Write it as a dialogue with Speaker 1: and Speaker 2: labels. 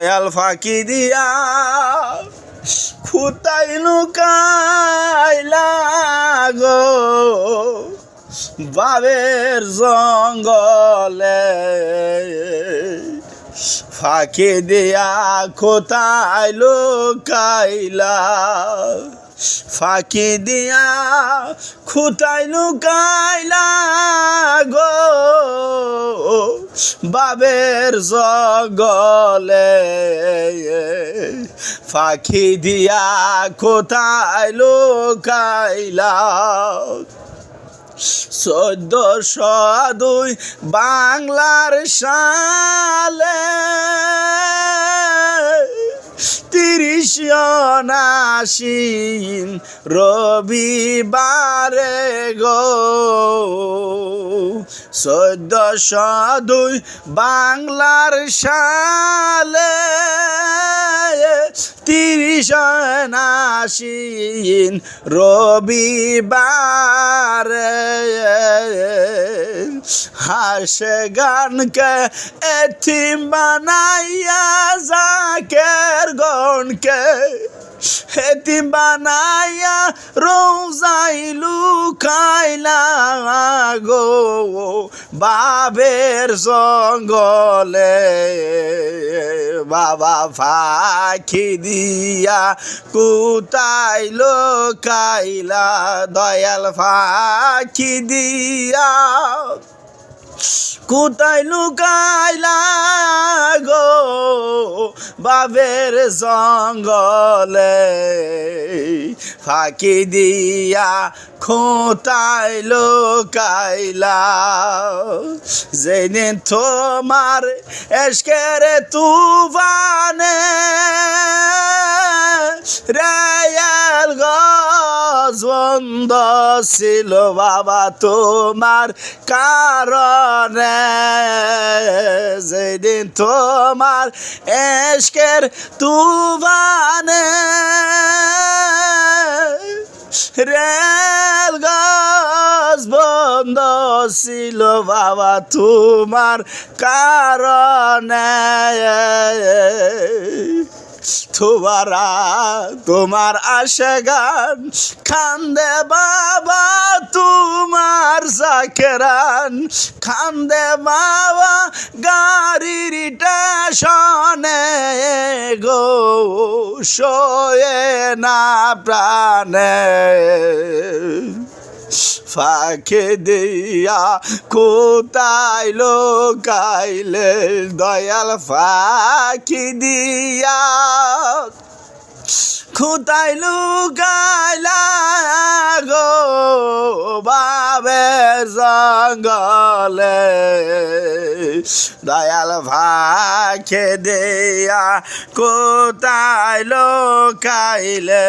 Speaker 1: দয়াল ফাঁকি দিয়া খুতাই লুকাইলা গো। বাবের জঙ্গলে ফাঁকি দিয়া কোথায় লুকাইলা। ফাঁকি দিয়া খুতাই লুকাইলা গো। বাবের জগলে ফাঁকি দিয়া কোথায় লুকাইলা চোদ্দশো দুই বাংলার সালে নাসিন রবিবারে গো। চোদ্দশ দুই বাংলার সালে তিরিশ নাসিন রবিবারে। হাসে গানকে এথিম বানাইয়া জাকের গনকে এতিম বানাইয়া রোজাইলু খাইলা গো বাবের জঙ্গলে। বাবা ফাঁকি দিয়া কুতাইল খাইলা দয়াল ফাঁকি দিয়া। কোথায় লুকাইলা গো বাবের জঙ্গলে ফাঁকি দিয়া খোঁতায় লুকাইলা যেদিন তোমার এসকের তুফানে রেয়াল গজ বন্ধ ছিল বাবা, তোমার কারণে যেদিন তোমার এসকের তুফানে রেল গাছ বন্ধ ছিল বাবা তোমার কারণে। তোমার তোমার আশে গান খান্দে বাবা। জাকেরান খান্দে বাবা গাড়ির স্টেশনে গো শোয়ে না প্রাণে। ফাঁকে দিয়া কোথায় লোকাইলে দয়াল ফাঁকি দিয়া? কোথায় লুকাইলা জঙ্গলে দয়াল ভাকে দেয়া কোথায় লোকাইলে?